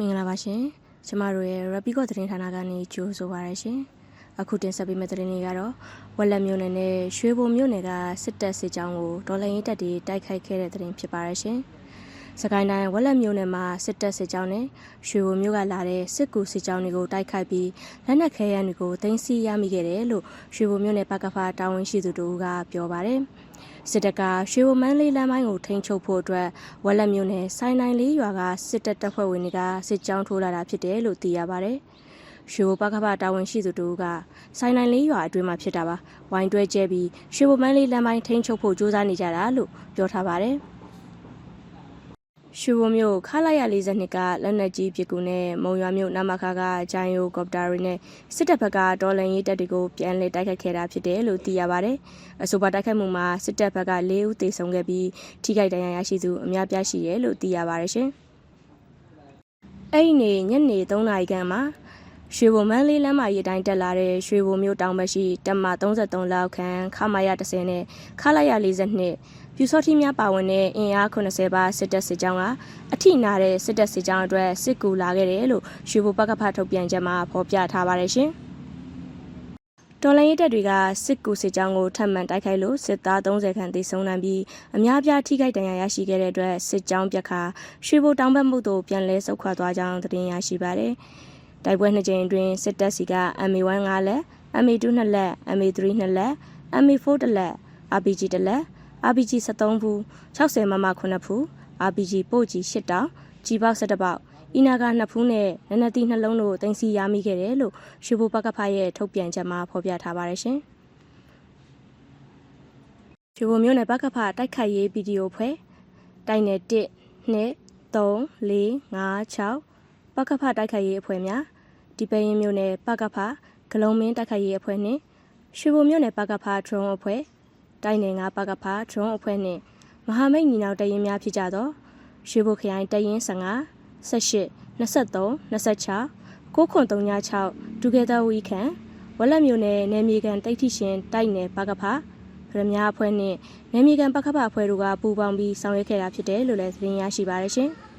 မင်္ဂလာပါရှင်ကျမတို့ရဲ့ Rapico သတင်းဌာနကနေကြိုဆိုပါရရှင်အခုတင်ဆက်ပေးမယ့်သတင်းတွေကတော့ဝက်လက်မြို့နယ်နဲ့ရွှေဘုံမြို့နယ်ကစစ်တပ်စစ်ကြောင်းကိုဒေါ်လာရင်းတပ်တွေတိုက်ခိုက်ခဲ့တဲ့သတင်းဖြစ်ပါရရှင် စကိုင်းတိုင်းဝက်လက်မြို့နယ်မှာစစ်တပ်စစ်ကြောင်းနဲ့ရွှေဘုံမြို့ကလာတဲ့စစ်ကူစစ်ကြောင်းတွေကိုတိုက်ခိုက်ပြီးလက်နက်ခဲယမ်းတွေကိုတင်စီရမိခဲ့တယ်လို့ရွှေဘုံမြို့နယ်ပကဖာတာဝန်ရှိသူတို့ကပြောပါတယ်စစ်တပ်ကရွှေဘုံမန်းလေးလမ်းပိုင်းကိုထိန်းချုပ်ဖို့အတွက်ဝက်လက်မြို့နယ်စိုင်းနိုင်လေးရွာကစစ်တပ်တပ်ဖွဲ့ဝင်တွေကစစ်ကြောင်းထိုးလာတာဖြစ်တယ်လို့သိရပါတယ်။ရွှေဘုံပကဖတာဝန်ရှိသူတို့ကစိုင်းနိုင်လေးရွာအတွင်းမှာဖြစ်တာပါ။ဝိုင်းတွဲကျဲပြီးရွှေဘုံမန်းလေးလမ်းပိုင်းထိန်းချုပ်ဖို့ကြိုးစားနေကြတာလို့ပြောထားပါတယ်။ ရွှေဘုံမြို့ခလာရ42ကလက်နက်ကြီးပစ်ကူနဲ့မုံရွာမြို့နမခါကဂျိုင်ယိုကော်ပတာတွေနဲ့စစ်တပ်ဘက်ကဒေါ်လန်ရေးတပ်တွေကိုပြန်လည်တိုက်ခိုက်ခဲ့တာဖြစ်တယ်လို့သိရပါတယ်။အဆိုပါတိုက်ခိုက်မှုမှာစစ်တပ်ဘက်က၄ဦးသေဆုံးခဲ့ပြီးထိခိုက်ဒဏ်ရာရရှိသူအများပြားရှိတယ်လို့သိရပါတယ်ရှင်။အဲ့ဒီနေ့ညနေ3နာရီခန့်မှာ ရွှေဘုံမန်းလေးလမ်းမကြီးအတိုင်းတက်လာတဲ့ရွှေဘုံမြို့တောင်ဘက်ရှိတပ်မ33လောက်ခန့်ခမာရ30နဲ့ခလာရ42ပြူစောတိများပါဝင်တဲ့အင်အား80ပါစစ်တပ်စစ်ကြောင်းကအထိနာတဲ့စစ်တပ်စစ်ကြောင်းအတွက်စစ်ကူလာခဲ့တယ်လို့ရွှေဘုံပကဖထုတ်ပြန်ချက်မှာဖော်ပြထားပါတယ်ရှင်။တော်လိုင်းရဲတပ်တွေကစစ်ကူစစ်ကြောင်းကိုထပ်မံတိုက်ခိုက်လို့စစ်သား30ခန့်သေဆုံးနိုင်ပြီးအများပြားထိခိုက်ဒဏ်ရာရရှိခဲ့တဲ့အတွက်စစ်ကြောင်းပြက်ခါရွှေဘိုတောင်ဘက်မှုတို့ပြန်လဲဆုတ်ခွာသွားကြောင်းသတင်းရရှိပါတယ်။ တိုက်ပွဲနှစ်ကြိမ်အတွင်းစစ်တပ်စီက MA1 5လက် MA2 2လက် MA3 2လက် MA4 1လက် RPG 1လက် RPG 73ဘူး60မမ9ဖူး RPG ပို့ကြီး8တောင်ကြီးပေါက်17ပေါက်အီနာက2ဖူးနဲ့နနတိနှလုံးတို့တင်စီရမိခဲ့တယ်လို့ရွှေဘိုပကဖရဲ့ထုတ်ပြန်ချက်မှာဖော်ပြထားပါတယ်ရှင်ရွှေဘိုမြို့နယ်ပကဖတိုက်ခိုက်ရေးဗီဒီယိုဖွဲ့တိုင်နယ်1 2 3 4 5 6ပကဖတိုက်ခိုက်ရေးအဖွဲ့များ ဒီပရင်မြို့နယ်ပကဖဂလုံးမင်းတိုက်ခိုက်ရေးအဖွဲ့နှင့်ရွှေဘိုမြို့နယ်ပကဖဒရုန်းအဖွဲ့တိုင်းနယ်ငါပကဖာဒရုန်းအဖွဲ့နှင့်မဟာမိတ်ညီနောင်တရင်များဖြစ်ကြသောရွှေဘိုခရိုင်တရင်15 18 23 26 9336 Together We Can ဝက်လက်မျိုးနယ်နယ်မြေကန်တိတ်ထိရှင်တိုက်နယ်ပကဖာဗရမများအဖွဲ့နှင့်နယ်မြေကန်ပကဖအဖွဲ့တို့ကပူးပေါင်းပြီးဆောင်ရွက်ခဲ့တာဖြစ်တယ်လို့လည်းသတင်းရရှိပါရရှင်။